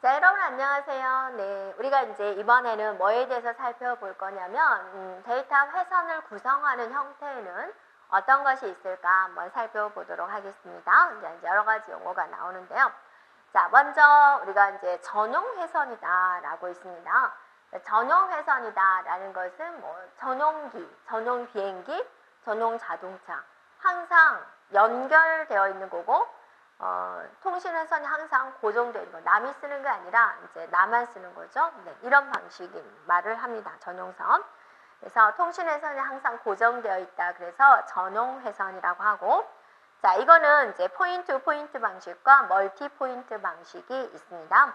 자, 여러분 안녕하세요. 네, 우리가 이제 이번에는 뭐에 대해서 살펴볼 거냐면 음, 데이터 회선을 구성하는 형태에는 어떤 것이 있을까 한번 살펴보도록 하겠습니다. 이제 여러 가지 용어가 나오는데요. 자, 먼저 우리가 이제 전용 회선이다라고 있습니다. 전용 회선이다라는 것은 뭐 전용기, 전용 비행기, 전용 자동차 항상 연결되어 있는 거고 어, 통신회선이 항상 있는 거 남이 쓰는 게 아니라 이제 나만 쓰는 거죠. 네, 이런 방식인 말을 합니다. 전용선. 그래서 통신회선이 항상 고정되어 있다. 그래서 전용회선이라고 하고 자 이거는 이제 포인트 포인트 방식과 멀티 포인트 방식이 있습니다.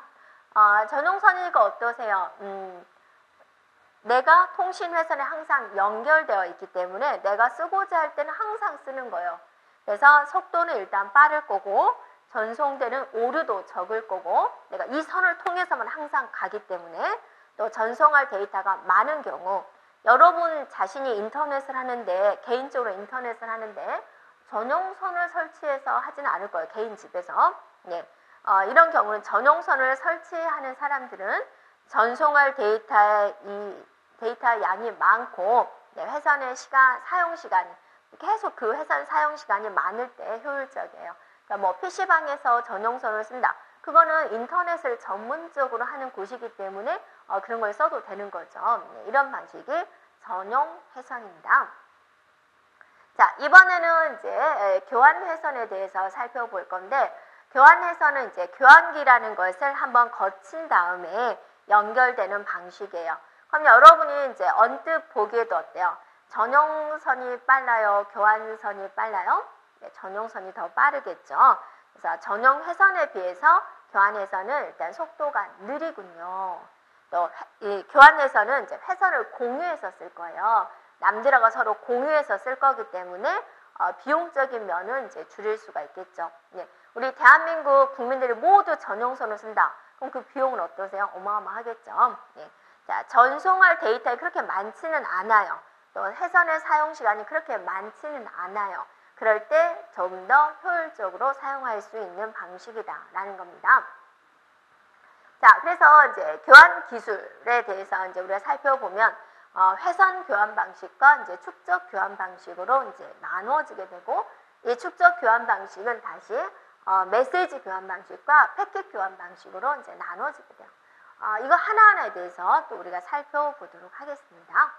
어, 전용선이니까 어떠세요? 음, 내가 통신회선에 항상 연결되어 있기 때문에 내가 쓰고자 할 때는 항상 쓰는 거예요. 그래서 속도는 일단 빠를 거고 전송되는 오류도 적을 거고 내가 이 선을 통해서만 항상 가기 때문에 또 전송할 데이터가 많은 경우 여러분 자신이 인터넷을 하는데 개인적으로 인터넷을 하는데 전용선을 설치해서 하지는 않을 거예요. 개인 집에서. 네. 어, 이런 경우는 전용선을 설치하는 사람들은 전송할 데이터의 이 데이터 양이 많고 네, 회선의 시간 사용 시간이 계속 그 회선 사용 시간이 많을 때 효율적이에요. 그러니까 뭐 PC방에서 전용선을 쓴다. 그거는 인터넷을 전문적으로 하는 곳이기 때문에 어, 그런 걸 써도 되는 거죠. 네, 이런 방식이 전용 회선입니다. 자, 이번에는 이제 교환 회선에 대해서 살펴볼 건데 교환 회선은 이제 교환기라는 것을 한번 거친 다음에 연결되는 방식이에요. 그럼 여러분이 이제 언뜻 보기에도 어때요? 전용선이 빨라요? 교환선이 빨라요? 네, 전용선이 더 빠르겠죠. 그래서 전용 회선에 비해서 교환 회선은 일단 속도가 느리군요. 또 이 교환 회선은 이제 회선을 공유해서 쓸 거예요. 남들하고 서로 공유해서 쓸 거기 때문에 어, 비용적인 면은 이제 줄일 수가 있겠죠. 네, 우리 대한민국 국민들이 모두 전용선을 쓴다. 그럼 그 비용은 어떠세요? 어마어마하겠죠. 네. 자, 전송할 데이터가 그렇게 많지는 않아요. 또 회선의 사용 시간이 그렇게 많지는 않아요. 그럴 때 좀 더 효율적으로 사용할 수 있는 방식이다라는 겁니다. 자, 그래서 이제 교환 기술에 대해서 이제 우리가 살펴보면 어, 회선 교환 방식과 이제 축적 교환 방식으로 이제 나누어지게 되고 이 축적 교환 방식은 다시 어, 메시지 교환 방식과 패킷 교환 방식으로 이제 나누어지게 돼요. 어, 이거 하나하나에 대해서 또 우리가 살펴보도록 하겠습니다.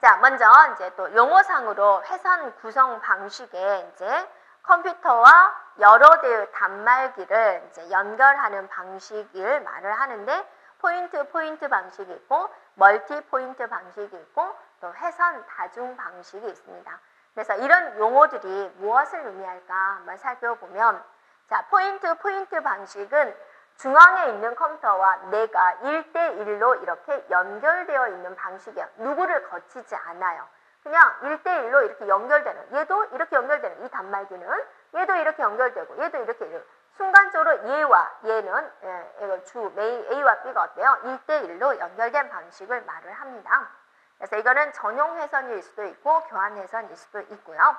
자, 먼저 이제 또 용어상으로 회선 구성 방식에 이제 컴퓨터와 여러 대의 단말기를 이제 연결하는 방식을 말을 하는데 포인트 포인트 방식이 있고 멀티 포인트 방식이 있고 또 회선 다중 방식이 있습니다. 그래서 이런 용어들이 무엇을 의미할까 한번 살펴보면 자 포인트 포인트 방식은 중앙에 있는 컴퓨터와 내가 1대1로 이렇게 연결되어 있는 방식이에요. 누구를 거치지 않아요. 그냥 1대1로 이렇게 연결되는 얘도 이렇게 연결되는 이 단말기는 얘도 이렇게 연결되고 얘도 이렇게 순간적으로 얘와 얘는 예, 주 A와 B가 어때요? 1대1로 연결된 방식을 말을 합니다. 그래서 이거는 전용 회선일 수도 있고 교환 회선일 수도 있고요.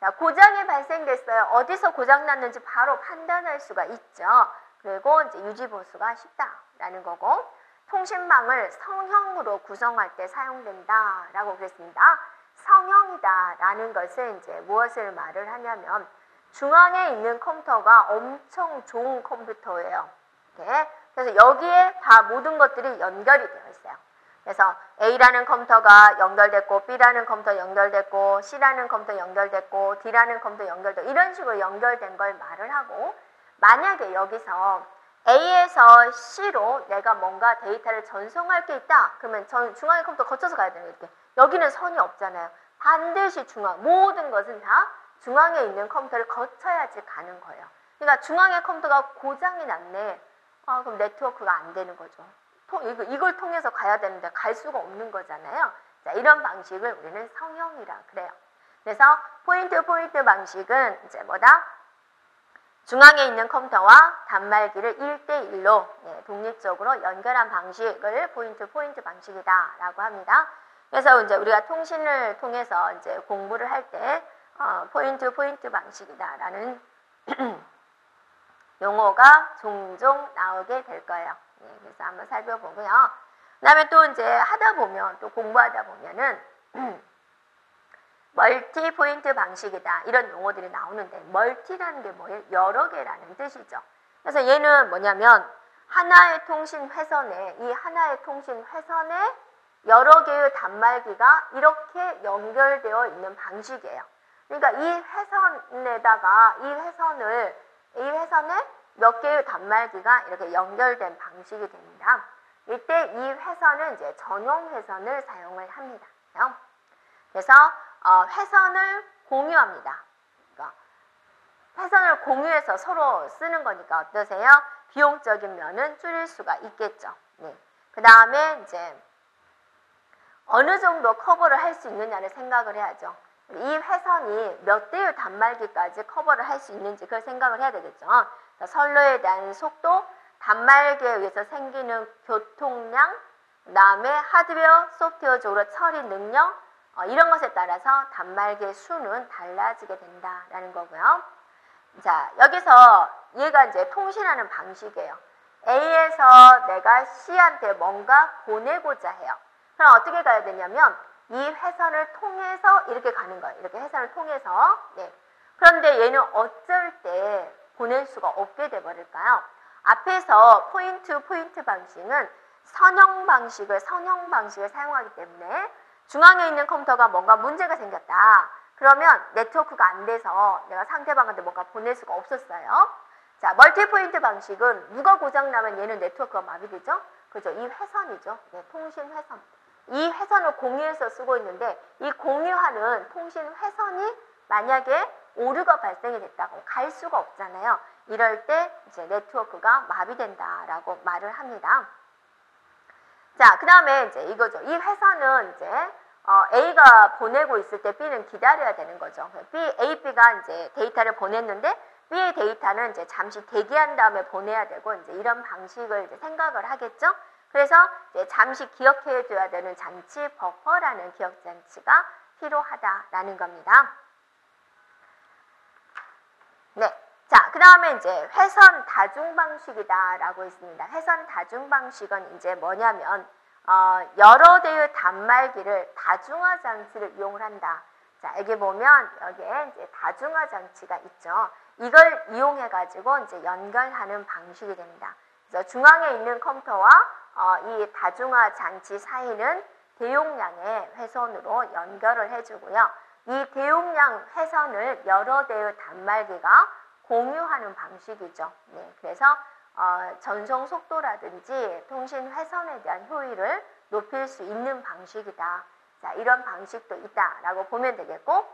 자, 고장이 발생됐어요. 어디서 고장 났는지 바로 판단할 수가 있죠. 그리고 이제 유지 보수가 쉽다라는 거고 통신망을 성형으로 구성할 때 사용된다라고 그랬습니다. 성형이다라는 것은 이제 무엇을 말을 하냐면 중앙에 있는 컴퓨터가 엄청 좋은 컴퓨터예요. 이렇게. 그래서 여기에 다 모든 것들이 연결이 되어 있어요. 그래서 A라는 컴퓨터가 연결됐고 B라는 컴퓨터 연결됐고 C라는 컴퓨터 연결됐고 D라는 컴퓨터 연결됐고 이런 식으로 연결된 걸 말을 하고 만약에 여기서 A에서 C로 내가 뭔가 데이터를 전송할 게 있다. 그러면 전 중앙의 컴퓨터 거쳐서 가야 되는 이렇게. 여기는 선이 없잖아요. 반드시 중앙, 모든 것은 다 중앙에 있는 컴퓨터를 거쳐야지 가는 거예요. 그러니까 중앙의 컴퓨터가 고장이 났네. 아, 그럼 네트워크가 안 되는 거죠. 이걸 통해서 가야 되는데 갈 수가 없는 거잖아요. 자, 이런 방식을 우리는 성형이라 그래요. 그래서 포인트 포인트 방식은 이제 뭐다? 중앙에 있는 컴퓨터와 단말기를 1대1로 예, 독립적으로 연결한 방식을 포인트 포인트 방식이다라고 합니다. 그래서 이제 우리가 통신을 통해서 이제 공부를 할때 어, 포인트 포인트 방식이다라는 용어가 종종 나오게 될 거예요. 네, 그래서 한번 살펴보고요. 그 다음에 또 이제 하다 보면 또 공부하다 보면은 멀티 포인트 방식이다 이런 용어들이 나오는데 멀티라는 게 뭐예요? 여러 개라는 뜻이죠. 그래서 얘는 뭐냐면 하나의 통신 회선에 이 하나의 통신 회선에 여러 개의 단말기가 이렇게 연결되어 있는 방식이에요. 그러니까 이 회선에다가 이 회선을 이 회선에 몇 개의 단말기가 이렇게 연결된 방식이 됩니다. 이때 이 회선은 이제 전용 회선을 사용을 합니다. 그래서 어, 회선을 공유합니다. 그러니까 회선을 공유해서 서로 쓰는 거니까 어떠세요? 비용적인 면은 줄일 수가 있겠죠. 네. 그 다음에 이제 어느 정도 커버를 할 수 있느냐를 생각을 해야죠. 이 회선이 몇 대의 단말기까지 커버를 할 수 있는지 그걸 생각을 해야 되겠죠. 선로에 대한 속도, 단말기에 의해서 생기는 교통량, 그 다음에 하드웨어, 소프트웨어적으로 처리 능력, 어, 이런 것에 따라서 단말기의 수는 달라지게 된다라는 거고요. 자, 여기서 얘가 이제 통신하는 방식이에요. A에서 내가 C한테 뭔가 보내고자 해요. 그럼 어떻게 가야 되냐면 이 회선을 통해서 이렇게 가는 거예요. 이렇게 회선을 통해서. 네. 그런데 얘는 어쩔 때 보낼 수가 없게 돼버릴까요? 앞에서 포인트 포인트 방식은 선형 방식을 선형 방식을 사용하기 때문에 중앙에 있는 컴퓨터가 뭔가 문제가 생겼다. 그러면 네트워크가 안 돼서 내가 상대방한테 뭔가 보낼 수가 없었어요. 자, 멀티포인트 방식은 누가 고장나면 얘는 네트워크가 마비되죠? 그죠? 이 회선이죠. 네, 통신 회선. 이 회선을 공유해서 쓰고 있는데 이 공유하는 통신 회선이 만약에 오류가 발생이 됐다고 갈 수가 없잖아요. 이럴 때 이제 네트워크가 마비된다라고 말을 합니다. 자, 그 다음에 이제 이거죠. 이 회선은 이제 어, A가 보내고 있을 때 B는 기다려야 되는 거죠. B, A, B가 이제 데이터를 보냈는데 B의 데이터는 이제 잠시 대기한 다음에 보내야 되고 이제 이런 방식을 이제 생각을 하겠죠. 그래서 이제 잠시 기억해 줘야 되는 장치 버퍼라는 기억 장치가 필요하다라는 겁니다. 네. 자, 그 다음에 이제 회선 다중 방식이다라고 있습니다. 회선 다중 방식은 이제 뭐냐면 어, 여러 대의 단말기를 다중화 장치를 이용을 한다. 자, 여기 보면 여기에 이제 다중화 장치가 있죠. 이걸 이용해 가지고 이제 연결하는 방식이 됩니다. 그래서 중앙에 있는 컴퓨터와 어, 이 다중화 장치 사이는 대용량의 회선으로 연결을 해주고요. 이 대용량 회선을 여러 대의 단말기가 공유하는 방식이죠. 네, 그래서 어, 전송 속도라든지 통신 회선에 대한 효율을 높일 수 있는 방식이다. 자, 이런 방식도 있다라고 보면 되겠고,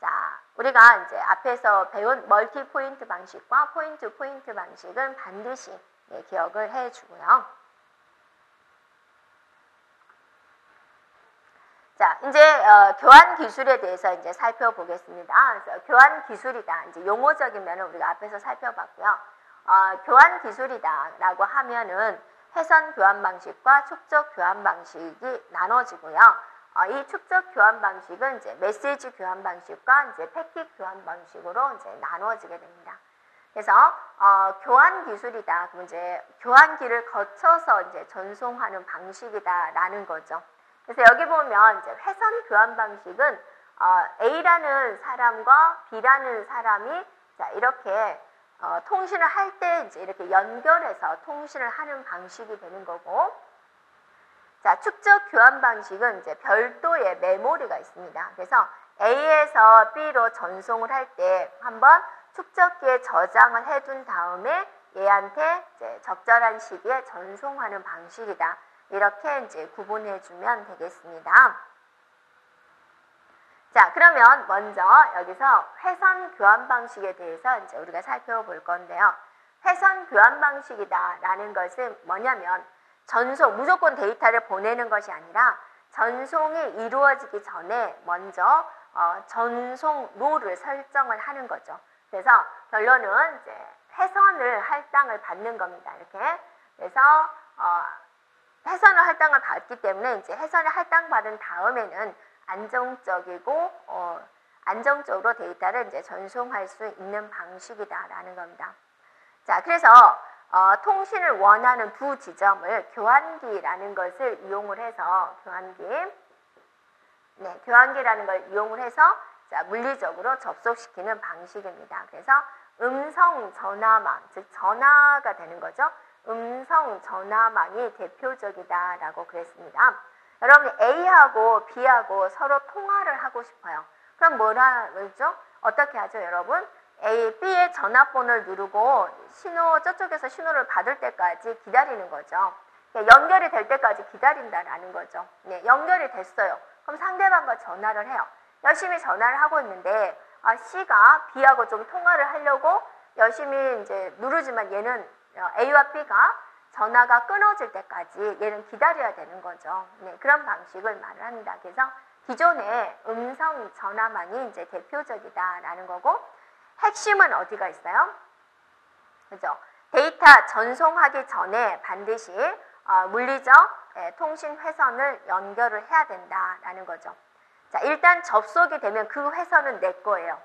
자, 우리가 이제 앞에서 배운 멀티 포인트 방식과 포인트 포인트 방식은 반드시 네, 기억을 해 주고요. 자, 이제 어, 교환 기술에 대해서 이제 살펴보겠습니다. 그래서 교환 기술이다. 이제 용어적인 면을 우리가 앞에서 살펴봤고요. 어, 교환 기술이다라고 하면은 회선 교환 방식과 축적 교환 방식이 나눠지고요. 어, 이 축적 교환 방식은 이제 메시지 교환 방식과 이제 패킷 교환 방식으로 이제 나눠지게 됩니다. 그래서 어, 교환 기술이다. 그럼 이제 교환기를 거쳐서 이제 전송하는 방식이다라는 거죠. 그래서 여기 보면 이제 회선 교환 방식은 어, A라는 사람과 B라는 사람이 자 이렇게 어, 통신을 할 때 이제 이렇게 연결해서 통신을 하는 방식이 되는 거고 자 축적 교환 방식은 이제 별도의 메모리가 있습니다. 그래서 A에서 B로 전송을 할 때 한번 축적기에 저장을 해둔 다음에 얘한테 적절한 시기에 전송하는 방식이다. 이렇게 이제 구분해 주면 되겠습니다. 자, 그러면 먼저 여기서 회선 교환 방식에 대해서 이제 우리가 살펴볼 건데요. 회선 교환 방식이다라는 것은 뭐냐면 전송, 무조건 데이터를 보내는 것이 아니라 전송이 이루어지기 전에 먼저 어, 전송 룰을 설정을 하는 거죠. 그래서 결론은 이제 회선을 할당을 받는 겁니다. 이렇게. 그래서 어, 해선을 할당을 받기 때문에 이제 해선을 할당받은 다음에는 안정적이고 어, 안정적으로 데이터를 이제 전송할 수 있는 방식이다라는 겁니다. 자, 그래서 어, 통신을 원하는 두 지점을 교환기라는 것을 이용을 해서 교환기, 네, 교환기라는 걸 이용을 해서 자, 물리적으로 접속시키는 방식입니다. 그래서 음성 전화망, 즉 전화가 되는 거죠. 음성 전화망이 대표적이다라고 그랬습니다. 여러분 A하고 B하고 서로 통화를 하고 싶어요. 그럼 뭐라 그러죠? 어떻게 하죠, 여러분? A, B의 전화번호를 누르고 신호 저쪽에서 신호를 받을 때까지 기다리는 거죠. 연결이 될 때까지 기다린다라는 거죠. 네, 연결이 됐어요. 그럼 상대방과 전화를 해요. 열심히 전화를 하고 있는데 아, C가 B하고 좀 통화를 하려고 열심히 이제 누르지만 얘는 어, A와 B가 전화가 끊어질 때까지 얘는 기다려야 되는 거죠. 네, 그런 방식을 말을 합니다. 그래서 기존의 음성 전화망이 이제 대표적이다라는 거고 핵심은 어디가 있어요? 그죠? 데이터 전송하기 전에 반드시 어, 물리적 예, 통신 회선을 연결을 해야 된다라는 거죠. 자, 일단 접속이 되면 그 회선은 내 거예요.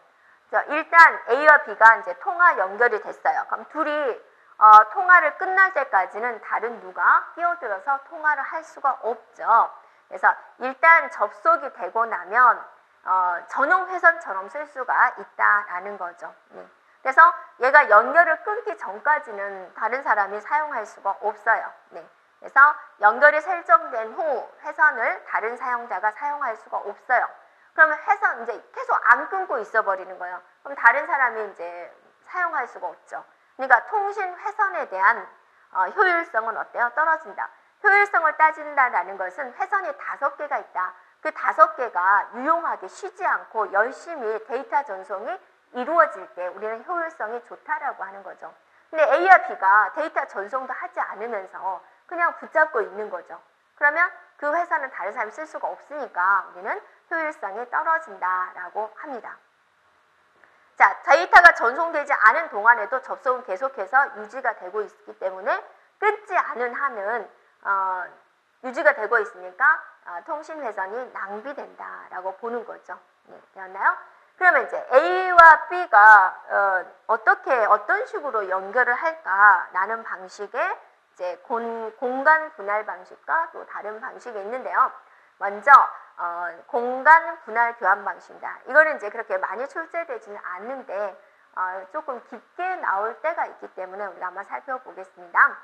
자, 일단 A와 B가 이제 통화 연결이 됐어요. 그럼 둘이 어, 통화를 끝날 때까지는 다른 누가 끼어들어서 통화를 할 수가 없죠. 그래서 일단 접속이 되고 나면 어, 전용 회선처럼 쓸 수가 있다라는 거죠. 네. 그래서 얘가 연결을 끊기 전까지는 다른 사람이 사용할 수가 없어요. 네. 그래서 연결이 설정된 후 회선을 다른 사용자가 사용할 수가 없어요. 그러면 회선 이제 계속 안 끊고 있어 버리는 거예요. 그럼 다른 사람이 이제 사용할 수가 없죠. 그러니까 통신 회선에 대한 어, 효율성은 어때요? 떨어진다. 효율성을 따진다라는 것은 회선이 다섯 개가 있다. 그 다섯 개가 유용하게 쉬지 않고 열심히 데이터 전송이 이루어질 때 우리는 효율성이 좋다라고 하는 거죠. 근데 A와 B가 데이터 전송도 하지 않으면서 그냥 붙잡고 있는 거죠. 그러면 그 회사는 다른 사람이 쓸 수가 없으니까 우리는 효율성이 떨어진다라고 합니다. 자, 데이터가 전송되지 않은 동안에도 접속은 계속해서 유지가 되고 있기 때문에 끊지 않은 한은 어, 유지가 되고 있으니까 어, 통신 회선이 낭비된다라고 보는 거죠. 네, 되었나요? 그러면 이제 A와 B가 어, 떻게 어떤 식으로 연결을 할까라는 방식의 이제 공, 공간 분할 방식과 또 다른 방식이 있는데요. 먼저 어, 공간 분할 교환 방식입니다. 이거는 이제 그렇게 많이 출제되지는 않는데 어, 조금 깊게 나올 때가 있기 때문에 우리가 한번 살펴보겠습니다.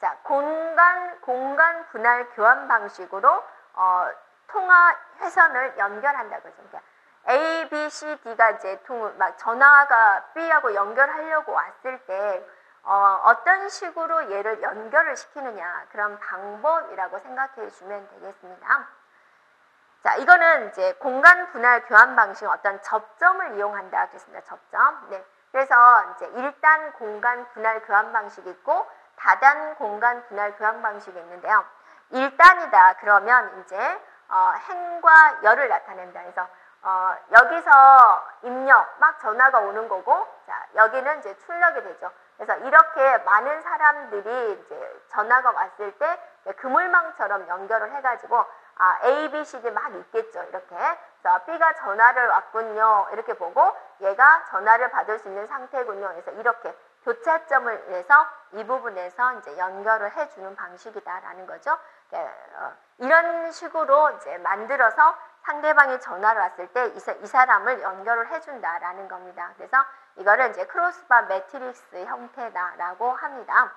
자, 공간 공간 분할 교환 방식으로 어, 통화 회선을 연결한다 그죠. 그러니까 A, B, C, D가 이제 통, 막 전화가 B하고 연결하려고 왔을 때 어, 떤 식으로 얘를 연결을 시키느냐 그런 방법이라고 생각해 주면 되겠습니다. 자, 이거는 이제 공간 분할 교환 방식 어떤 접점을 이용한다 그랬습니다. 접점. 네. 그래서 이제 일단 공간 분할 교환 방식이 있고 다단 공간 분할 교환 방식이 있는데요. 일단이다 그러면 이제 어, 행과 열을 나타낸다. 그래서 어, 여기서 입력 막 전화가 오는 거고 자 여기는 이제 출력이 되죠. 그래서 이렇게 많은 사람들이 이제 전화가 왔을 때 그물망처럼 연결을 해가지고 아, A, B, C, D 막 있겠죠. 이렇게. 자, B가 전화를 왔군요. 이렇게 보고 얘가 전화를 받을 수 있는 상태군요. 그래서 이렇게 교차점을 내서 이 부분에서 이제 연결을 해주는 방식이다라는 거죠. 네, 어, 이런 식으로 이제 만들어서 상대방이 전화를 왔을 때 이 사람을 연결을 해준다라는 겁니다. 그래서 이거를 이제 크로스바 매트릭스 형태다라고 합니다.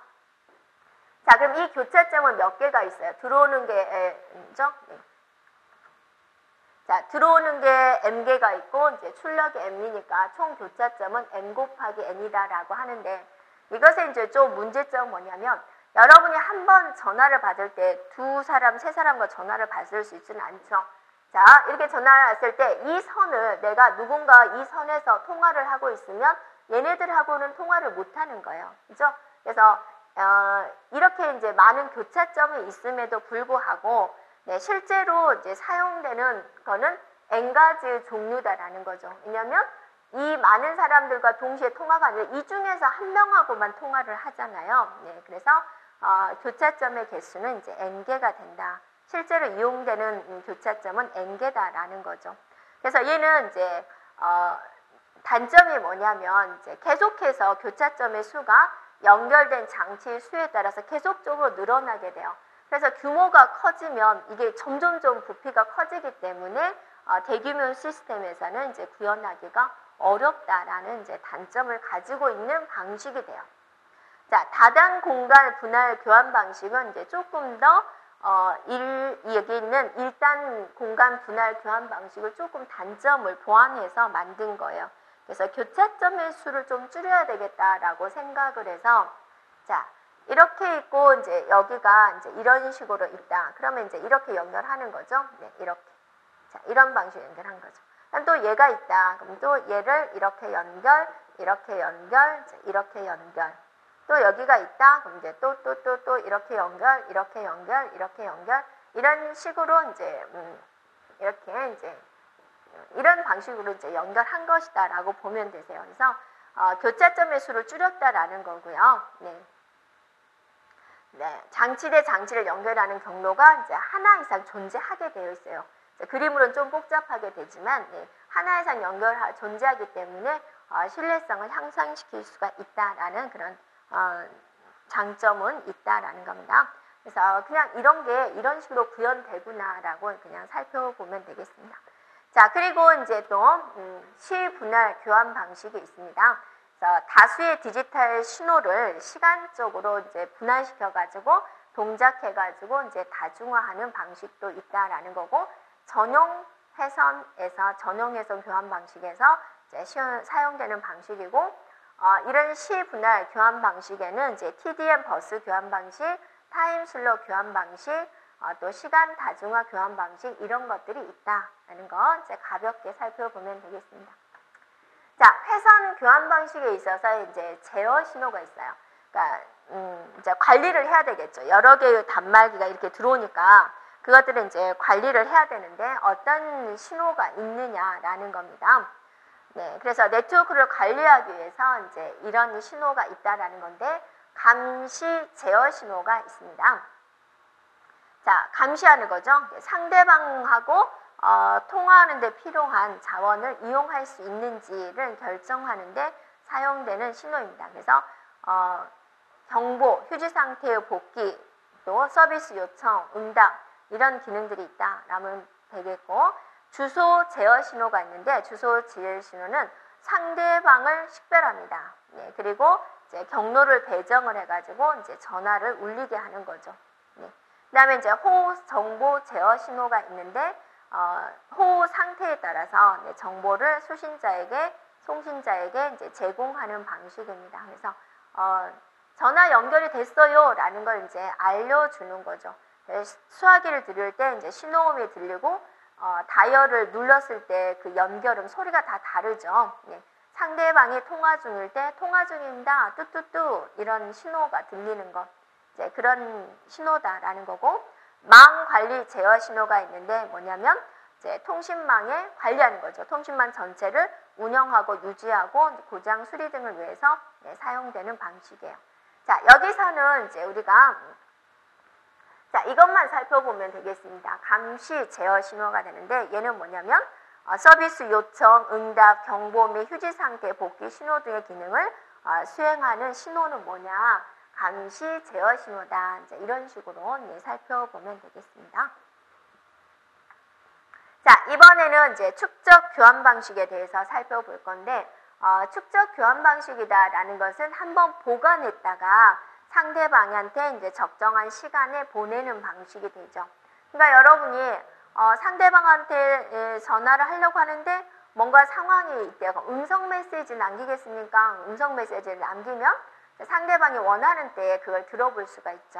자, 그럼 이 교차점은 몇 개가 있어요? 들어오는 게죠? 네. 자, 들어오는 게 m개가 있고 이제 출력이 m이니까 총 교차점은 m 곱하기 n이다라고 하는데 이것의 이제 좀 문제점은 뭐냐면 여러분이 한 번 전화를 받을 때 두 사람, 세 사람과 전화를 받을 수 있지는 않죠. 자, 이렇게 전화를 왔을 때 이 선을 내가 누군가 이 선에서 통화를 하고 있으면 얘네들하고는 통화를 못 하는 거예요. 그죠? 그래서 어, 이렇게 이제 많은 교차점이 있음에도 불구하고 네, 실제로 이제 사용되는 거는 엔가지 종류다라는 거죠. 왜냐하면 이 많은 사람들과 동시에 통화가 아니라 이 중에서 한 명하고만 통화를 하잖아요. 네, 그래서 어, 교차점의 개수는 이제 n개가 된다. 실제로 이용되는 교차점은 n개다라는 거죠. 그래서 얘는 이제 어, 단점이 뭐냐면 이제 계속해서 교차점의 수가 연결된 장치의 수에 따라서 계속적으로 늘어나게 돼요. 그래서 규모가 커지면 이게 점점점 부피가 커지기 때문에 어, 대규모 시스템에서는 이제 구현하기가 어렵다라는 이제 단점을 가지고 있는 방식이 돼요. 자, 다단 공간 분할 교환 방식은 이제 조금 더 어, 일, 여기 있는 일단 공간 분할 교환 방식을 조금 단점을 보완해서 만든 거예요. 그래서 교차점의 수를 좀 줄여야 되겠다라고 생각을 해서 자, 이렇게 있고 이제 여기가 이제 이런 식으로 있다. 그러면 이제 이렇게 연결하는 거죠. 네, 이렇게. 자, 이런 방식으로 연결한 거죠. 또 얘가 있다. 그럼 또 얘를 이렇게 연결, 이렇게 연결, 이렇게 연결. 또 여기가 있다. 그럼 이제 또또 또 또 이렇게 연결, 이렇게 연결, 이렇게 연결 이런 식으로 이제 음, 이렇게 이제 이런 방식으로 이제 연결한 것이다라고 보면 되세요. 그래서 어, 교차점의 수를 줄였다라는 거고요. 네. 네, 장치 대 장치를 연결하는 경로가 이제 하나 이상 존재하게 되어 있어요. 그림으로는 좀 복잡하게 되지만 네, 하나 이상 연결 존재하기 때문에 어, 신뢰성을 향상시킬 수가 있다라는 그런 어, 장점은 있다라는 겁니다. 그래서 그냥 이런 게 이런 식으로 구현되구나라고 그냥 살펴보면 되겠습니다. 자, 그리고 이제 또 음, 시분할 교환 방식이 있습니다. 그래서 다수의 디지털 신호를 시간적으로 이제 분할시켜 가지고 동작해 가지고 이제 다중화하는 방식도 있다라는 거고 전용 회선에서 전용 회선 교환 방식에서 이제 사용되는 방식이고 어, 이런 시분할 교환 방식에는 이제 TDM 버스 교환 방식, 타임 슬롯 교환 방식, 어, 또 시간 다중화 교환 방식 이런 것들이 있다라는 거 이제 가볍게 살펴보면 되겠습니다. 자, 회선 교환 방식에 있어서 이제 제어 신호가 있어요. 그러니까 음, 이제 관리를 해야 되겠죠. 여러 개의 단말기가 이렇게 들어오니까 그것들은 이제 관리를 해야 되는데 어떤 신호가 있느냐라는 겁니다. 네, 그래서 네트워크를 관리하기 위해서 이제 이런 신호가 있다라는 건데 감시 제어 신호가 있습니다. 자, 감시하는 거죠. 상대방하고 어, 통화하는 데 필요한 자원을 이용할 수 있는지를 결정하는 데 사용되는 신호입니다. 그래서 어, 정보, 휴지 상태의 복귀, 또 서비스 요청, 응답 이런 기능들이 있다라면 되겠고 주소 제어 신호가 있는데 주소 제어 신호는 상대방을 식별합니다. 네, 그리고 이제 경로를 배정을 해가지고 이제 전화를 울리게 하는 거죠. 네. 그다음에 이제 호 정보 제어 신호가 있는데 어, 호 상태에 따라서 네, 정보를 수신자에게 송신자에게 이제 제공하는 방식입니다. 그래서 어, 전화 연결이 됐어요라는 걸 이제 알려주는 거죠. 수화기를 들을 때 이제 신호음이 들리고 어, 다이얼을 눌렀을 때 그 연결음 소리가 다 다르죠. 예. 상대방이 통화 중일 때 통화 중입니다. 뚜뚜뚜 이런 신호가 들리는 것. 이제 그런 신호다라는 거고 망 관리 제어 신호가 있는데 뭐냐면 이제 통신망에 관리하는 거죠. 통신망 전체를 운영하고 유지하고 고장 수리 등을 위해서 네, 사용되는 방식이에요. 자, 여기서는 이제 우리가 자, 이것만 살펴보면 되겠습니다. 감시 제어 신호가 되는데 얘는 뭐냐면 어, 서비스 요청, 응답, 경보 및 휴지 상태, 복귀 신호 등의 기능을 어, 수행하는 신호는 뭐냐? 감시 제어 신호다. 이런 식으로 네, 살펴보면 되겠습니다. 자, 이번에는 이제 축적 교환 방식에 대해서 살펴볼 건데 어, 축적 교환 방식이다라는 것은 한번 보관했다가 상대방한테 이제 적정한 시간에 보내는 방식이 되죠. 그러니까 여러분이 어, 상대방한테 전화를 하려고 하는데 뭔가 상황이 있대요. 음성 메시지 남기겠습니까? 음성 메시지를 남기면 상대방이 원하는 때에 그걸 들어볼 수가 있죠.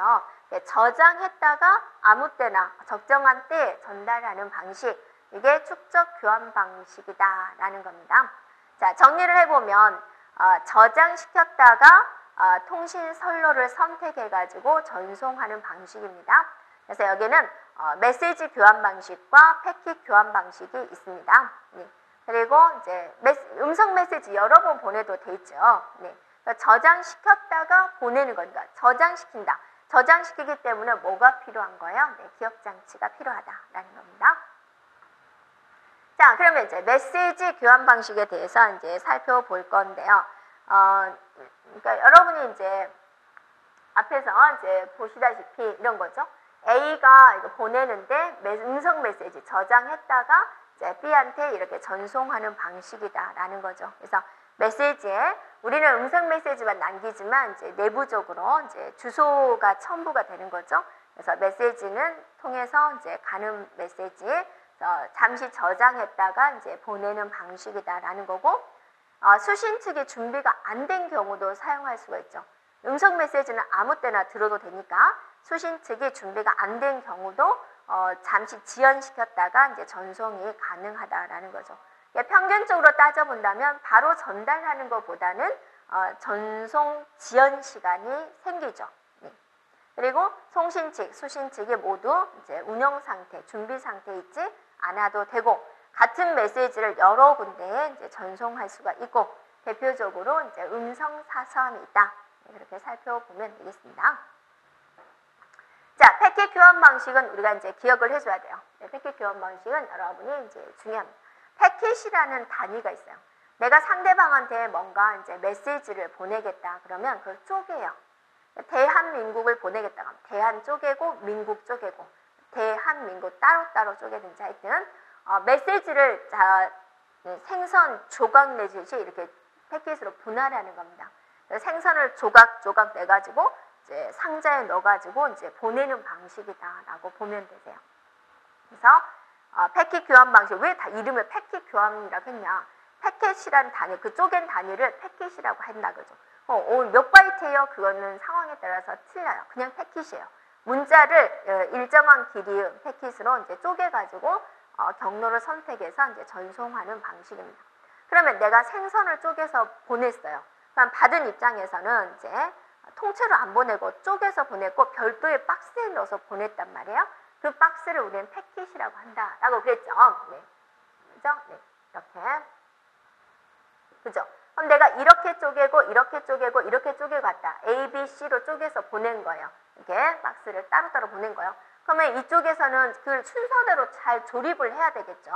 네, 저장했다가 아무 때나 적정한 때에 전달하는 방식. 이게 축적 교환 방식이다라는 겁니다. 자, 정리를 해보면 어, 저장시켰다가 어, 통신 선로를 선택해가지고 전송하는 방식입니다. 그래서 여기는 어, 메시지 교환 방식과 패킷 교환 방식이 있습니다. 네. 그리고 이제 음성 메시지 여러 번 보내도 되죠. 네. 그러니까 저장시켰다가 보내는 겁니다. 저장시킨다. 저장시키기 때문에 뭐가 필요한 거예요? 네, 기억 장치가 필요하다라는 겁니다. 자, 그러면 이제 메시지 교환 방식에 대해서 이제 살펴볼 건데요. 어, 그러니까 여러분이 이제 앞에서 이제 보시다시피 이런 거죠. A가 이거 보내는데 음성 메시지 저장했다가 이제 B한테 이렇게 전송하는 방식이다라는 거죠. 그래서 메시지에 우리는 음성 메시지만 남기지만 이제 내부적으로 이제 주소가 첨부가 되는 거죠. 그래서 메시지는 통해서 이제 가는 메시지 어, 잠시 저장했다가 이제 보내는 방식이다라는 거고 어, 수신 측이 준비가 안 된 경우도 사용할 수가 있죠. 음성 메시지는 아무 때나 들어도 되니까 수신 측이 준비가 안 된 경우도 어, 잠시 지연시켰다가 이제 전송이 가능하다라는 거죠. 평균적으로 따져본다면 바로 전달하는 것보다는 어, 전송 지연 시간이 생기죠. 네. 그리고 송신 측, 수신 측이 모두 이제 운영 상태, 준비 상태에 있지 않아도 되고 같은 메시지를 여러 군데에 이제 전송할 수가 있고 대표적으로 이제 음성 사서함이 있다. 이렇게 살펴보면 되겠습니다. 자, 패킷 교환 방식은 우리가 이제 기억을 해줘야 돼요. 네, 패킷 교환 방식은 여러분이 이제 중요합니다. 패킷이라는 단위가 있어요. 내가 상대방한테 뭔가 이제 메시지를 보내겠다 그러면 그걸 쪼개요. 대한민국을 보내겠다 하면 대한 쪼개고 민국 쪼개고 대한민국 따로따로 쪼개든지 하여튼 어, 메시지를 자, 생선 조각 내듯이 이렇게 패킷으로 분할하는 겁니다. 생선을 조각 조각 내가지고 이제 상자에 넣어가지고 이제 보내는 방식이다라고 보면 되세요. 그래서 어, 패킷 교환 방식 왜 다 이름을 패킷 교환이라고 했냐? 패킷이란 단위 그 쪼갠 단위를 패킷이라고 한다 그죠? 어, 어, 몇 바이트예요? 그거는 상황에 따라서 틀려요. 그냥 패킷이에요. 문자를 어, 일정한 길이 패킷으로 이제 쪼개가지고 어, 경로를 선택해서 이제 전송하는 방식입니다. 그러면 내가 생선을 쪼개서 보냈어요. 그럼 받은 입장에서는 이제 통째로 안 보내고 쪼개서 보냈고 별도의 박스에 넣어서 보냈단 말이에요. 그 박스를 우리는 패킷이라고 한다라고 그랬죠. 네. 그죠? 네. 이렇게. 그죠? 그럼 내가 이렇게 쪼개고 이렇게 쪼개고 이렇게 쪼개 갔다. A, B, C로 쪼개서 보낸 거예요. 이렇게 박스를 따로따로 보낸 거예요. 그러면 이쪽에서는 그 순서대로 잘 조립을 해야 되겠죠.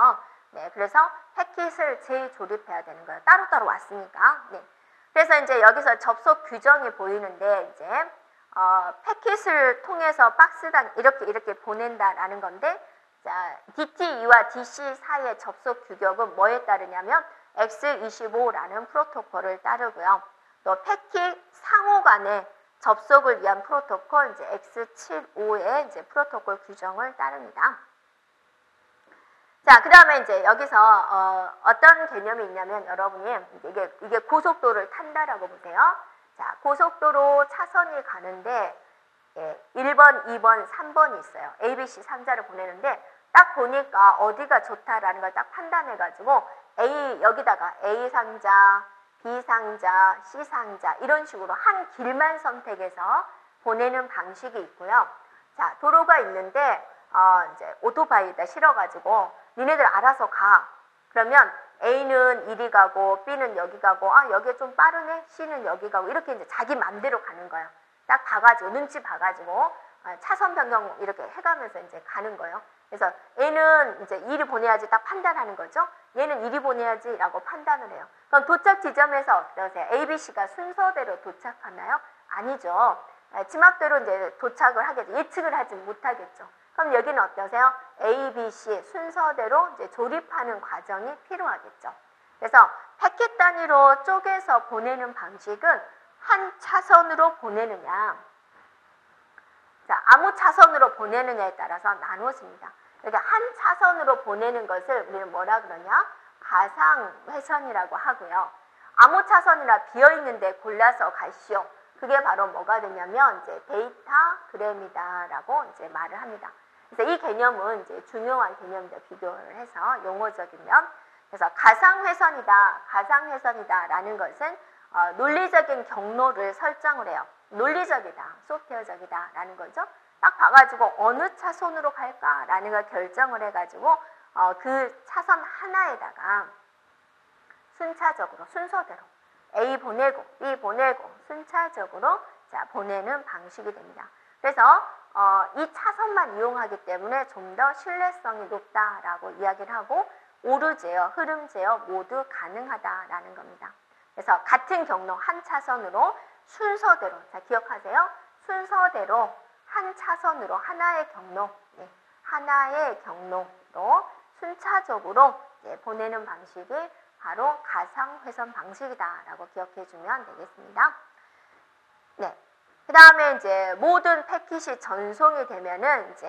네, 그래서 패킷을 재조립해야 되는 거예요. 따로따로 왔으니까. 네. 그래서 이제 여기서 접속 규정이 보이는데 이제 어, 패킷을 통해서 박스당 이렇게 이렇게 보낸다라는 건데 자, DTE와 DC 사이의 접속 규격은 뭐에 따르냐면 X25라는 프로토콜을 따르고요. 또 패킷 상호 간의 접속을 위한 프로토콜 이제 X75의 이제 프로토콜 규정을 따릅니다. 자, 그 다음에 이제 여기서 어, 떤 개념이 있냐면 여러분이 이게, 이게 고속도로를 탄다라고 보세요. 자, 고속도로 차선이 가는데 예, 1번, 2번, 3번이 있어요. A, B, C 상자를 보내는데 딱 보니까 어디가 좋다라는 걸 딱 판단해가지고 A 여기다가 A 상자, B 상자, C 상자 이런 식으로 한 길만 선택해서 보내는 방식이 있고요. 자, 도로가 있는데 어, 이제 오토바이에다 실어가지고 니네들 알아서 가. 그러면 A는 이리 가고 B는 여기 가고 아 여기 좀 빠르네 C는 여기 가고 이렇게 이제 자기 맘대로 가는 거예요. 딱 봐가지고 눈치 봐가지고 어, 차선 변경 이렇게 해가면서 이제 가는 거예요. 그래서 A는 이제 이리 보내야지 딱 판단하는 거죠. 얘는 이리 보내야지라고 판단을 해요. 그럼 도착 지점에서 어떠세요? A, B, C가 순서대로 도착하나요? 아니죠. 지맘대로 이제 도착을 하겠죠. 예측을 하지 못하겠죠. 그럼 여기는 어떠세요? A, B, C 순서대로 이제 조립하는 과정이 필요하겠죠. 그래서 패킷 단위로 쪼개서 보내는 방식은 한 차선으로 보내느냐, 자, 아무 차선으로 보내느냐에 따라서 나누어집니다. 그러니까 한 차선으로 보내는 것을 우리는 뭐라 그러냐? 가상회선이라고 하고요. 아무 차선이나 비어있는데 골라서 가시오. 그게 바로 뭐가 되냐면 이제 데이터그램이다라고 이제 말을 합니다. 그래서 이 개념은 이제 중요한 개념들 비교를 해서 용어적이면 그래서 가상회선이다, 가상회선이다라는 것은 어, 논리적인 경로를 설정을 해요. 논리적이다, 소프트웨어적이다라는 거죠. 딱 봐가지고 어느 차선으로 갈까라는 걸 결정을 해가지고 어, 그 차선 하나에다가 순차적으로 순서대로 A 보내고 B 보내고 순차적으로 자 보내는 방식이 됩니다. 그래서 어, 이 차선만 이용하기 때문에 좀 더 신뢰성이 높다라고 이야기를 하고 오류 제어, 흐름 제어 모두 가능하다라는 겁니다. 그래서 같은 경로 한 차선으로 순서대로 자 기억하세요. 순서대로 한 차선으로 하나의 경로 네, 하나의 경로로 순차적으로 네, 보내는 방식이 바로 가상회선 방식이다라고 기억해 주면 되겠습니다. 네. 그 다음에 이제 모든 패킷이 전송이 되면은 이제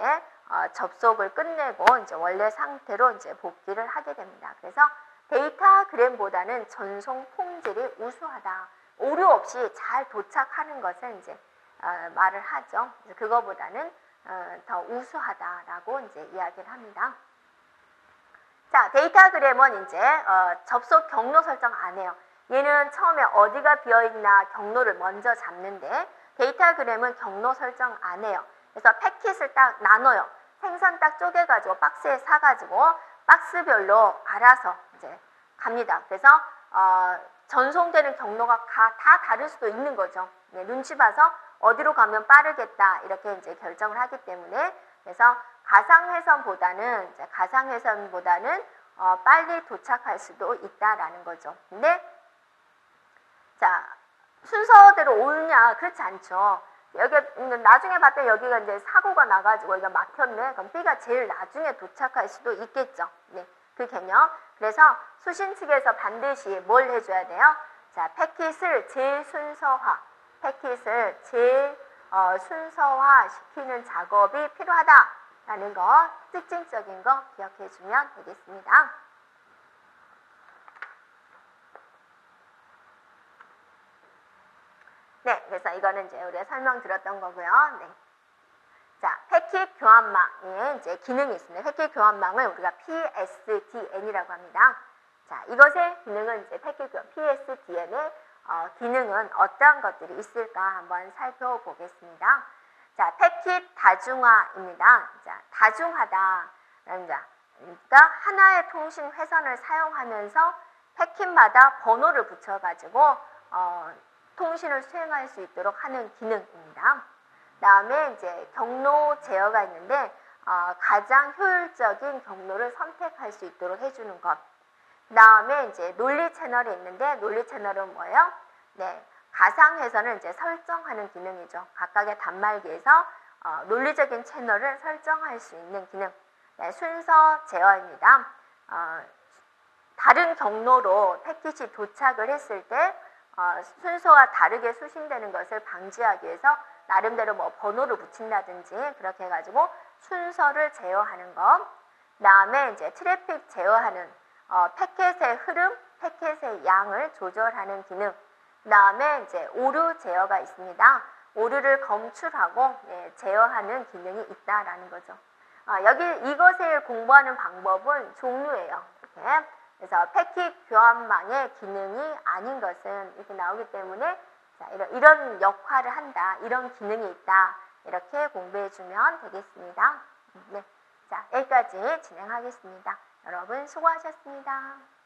어, 접속을 끝내고 이제 원래 상태로 이제 복귀를 하게 됩니다. 그래서 데이터그램보다는 전송 품질이 우수하다. 오류 없이 잘 도착하는 것을 이제 어, 말을 하죠. 그거보다는 어, 더 우수하다라고 이제 이야기를 합니다. 자, 데이터그램은 이제 어, 접속 경로 설정 안 해요. 얘는 처음에 어디가 비어있나 경로를 먼저 잡는데 데이터그램은 경로 설정 안 해요. 그래서 패킷을 딱 나눠요. 생선 딱 쪼개가지고 박스에 사가지고 박스별로 알아서 이제 갑니다. 그래서 어, 전송되는 경로가 다 다를 수도 있는 거죠. 네, 눈치 봐서 어디로 가면 빠르겠다 이렇게 이제 결정을 하기 때문에 그래서 가상회선보다는 가상회선보다는 어, 빨리 도착할 수도 있다라는 거죠. 근데 자 순서대로 오냐 그렇지 않죠. 여기 나중에 봤더니 여기가 이제 사고가 나가지고 여기가 막혔네. 그럼 B가 제일 나중에 도착할 수도 있겠죠. 네, 그 개념. 그래서 수신 측에서 반드시 뭘 해줘야 돼요? 자, 패킷을 재순서화, 패킷을 재순서화 어, 시키는 작업이 필요하다라는 거, 특징적인 거 기억해 주면 되겠습니다. 네, 그래서 이거는 이제 우리가 설명 드렸던 거고요. 네. 자, 패킷 교환망에 이제 기능이 있습니다. 패킷 교환망을 우리가 PSDN이라고 합니다. 자, 이것의 기능은 이제 패킷 교환 PSDN의 어, 기능은 어떠한 것들이 있을까 한번 살펴보겠습니다. 자, 패킷 다중화입니다. 자, 다중하다. 자, 그러니까 하나의 통신 회선을 사용하면서 패킷마다 번호를 붙여가지고 어, 통신을 수행할 수 있도록 하는 기능입니다. 다음에 이제 경로 제어가 있는데 어, 가장 효율적인 경로를 선택할 수 있도록 해주는 것. 다음에 이제 논리 채널이 있는데 논리 채널은 뭐예요? 네, 가상회선을 이제 설정하는 기능이죠. 각각의 단말기에서 어, 논리적인 채널을 설정할 수 있는 기능. 네, 순서 제어입니다. 어, 다른 경로로 패킷이 도착을 했을 때 어, 순서와 다르게 수신되는 것을 방지하기 위해서 나름대로 뭐 번호를 붙인다든지 그렇게 해가지고 순서를 제어하는 것. 다음에 이제 트래픽 제어하는 어, 패켓의 흐름, 패켓의 양을 조절하는 기능. 다음에 이제 오류 제어가 있습니다. 오류를 검출하고 예, 제어하는 기능이 있다라는 거죠. 어, 여기 이것을 공부하는 방법은 종류예요. 이렇게. 그래서 패킷 교환망의 기능이 아닌 것은 이렇게 나오기 때문에 자, 이런, 이런 역할을 한다, 이런 기능이 있다 이렇게 공부해 주면 되겠습니다. 네, 자 여기까지 진행하겠습니다. 여러분 수고하셨습니다.